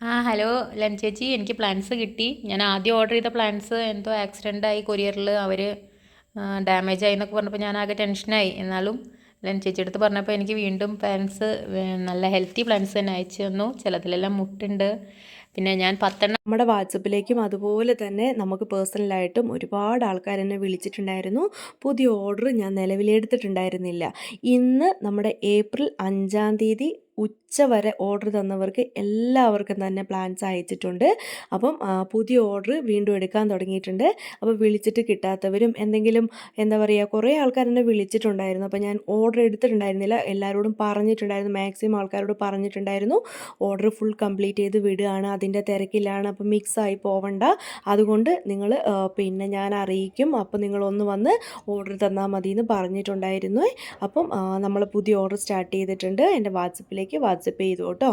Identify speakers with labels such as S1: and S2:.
S1: ആ ഹലോ ലൻ ചേച്ചി എനിക്ക് പ്ലാൻസ് കിട്ടി. ഞാൻ ആദ്യം ഓർഡർ ചെയ്ത പ്ലാൻസ് എന്തോ ആക്സിഡന്റ് ആയി കൊറിയറിൽ അവർ ഡാമേജ് ആയി എന്നൊക്കെ പറഞ്ഞപ്പോൾ ഞാൻ ആകെ ടെൻഷനായി എന്നാലും ലൻ ചേച്ചി അടുത്ത് പറഞ്ഞപ്പോൾ എനിക്ക് വീണ്ടും പ്ലാൻസ് നല്ല ഹെൽത്തി പ്ലാൻസ് തന്നെ അയച്ചു തന്നു. ചിലതിലെല്ലാം മുട്ടുണ്ട്. പിന്നെ ഞാൻ പത്തെണ്ണം
S2: നമ്മുടെ വാട്സപ്പിലേക്കും അതുപോലെ തന്നെ നമുക്ക് പേഴ്സണലായിട്ടും ഒരുപാട് ആൾക്കാർ എന്നെ വിളിച്ചിട്ടുണ്ടായിരുന്നു. പുതിയ ഓർഡർ ഞാൻ നിലവിലെടുത്തിട്ടുണ്ടായിരുന്നില്ല. ഇന്ന് നമ്മുടെ ഏപ്രിൽ അഞ്ചാം തീയതി ഉച്ച വരെ ഓർഡർ തന്നവർക്ക് എല്ലാവർക്കും തന്നെ പ്ലാൻസ് അയച്ചിട്ടുണ്ട്. അപ്പം പുതിയ ഓർഡർ വീണ്ടും എടുക്കാൻ തുടങ്ങിയിട്ടുണ്ട്. അപ്പോൾ വിളിച്ചിട്ട് കിട്ടാത്തവരും എന്തെങ്കിലും എന്താ പറയുക കുറേ ആൾക്കാർ എന്നെ വിളിച്ചിട്ടുണ്ടായിരുന്നു. അപ്പോൾ ഞാൻ ഓർഡർ എടുത്തിട്ടുണ്ടായിരുന്നില്ല. എല്ലാവരോടും പറഞ്ഞിട്ടുണ്ടായിരുന്നു. മാക്സിമം ആൾക്കാരോട് പറഞ്ഞിട്ടുണ്ടായിരുന്നു. ഓർഡർ ഫുൾ കംപ്ലീറ്റ് ചെയ്ത് വിടുകയാണ്. അതിന്റെ തിരക്കിലാണ് അപ്പോൾ മിക്സായി പോവണ്ട. അതുകൊണ്ട് നിങ്ങൾ പിന്നെ ഞാൻ അറിയിക്കും. അപ്പോൾ നിങ്ങളൊന്ന് വന്ന് ഓർഡർ തന്നാൽ മതി എന്ന് പറഞ്ഞിട്ടുണ്ടായിരുന്നു. അപ്പം നമ്മൾ പുതിയ ഓർഡർ സ്റ്റാർട്ട് ചെയ്തിട്ടുണ്ട്. എന്റെ വാട്സപ്പിലേക്ക് വാട്സപ്പ് ചെയ്തു കേട്ടോ.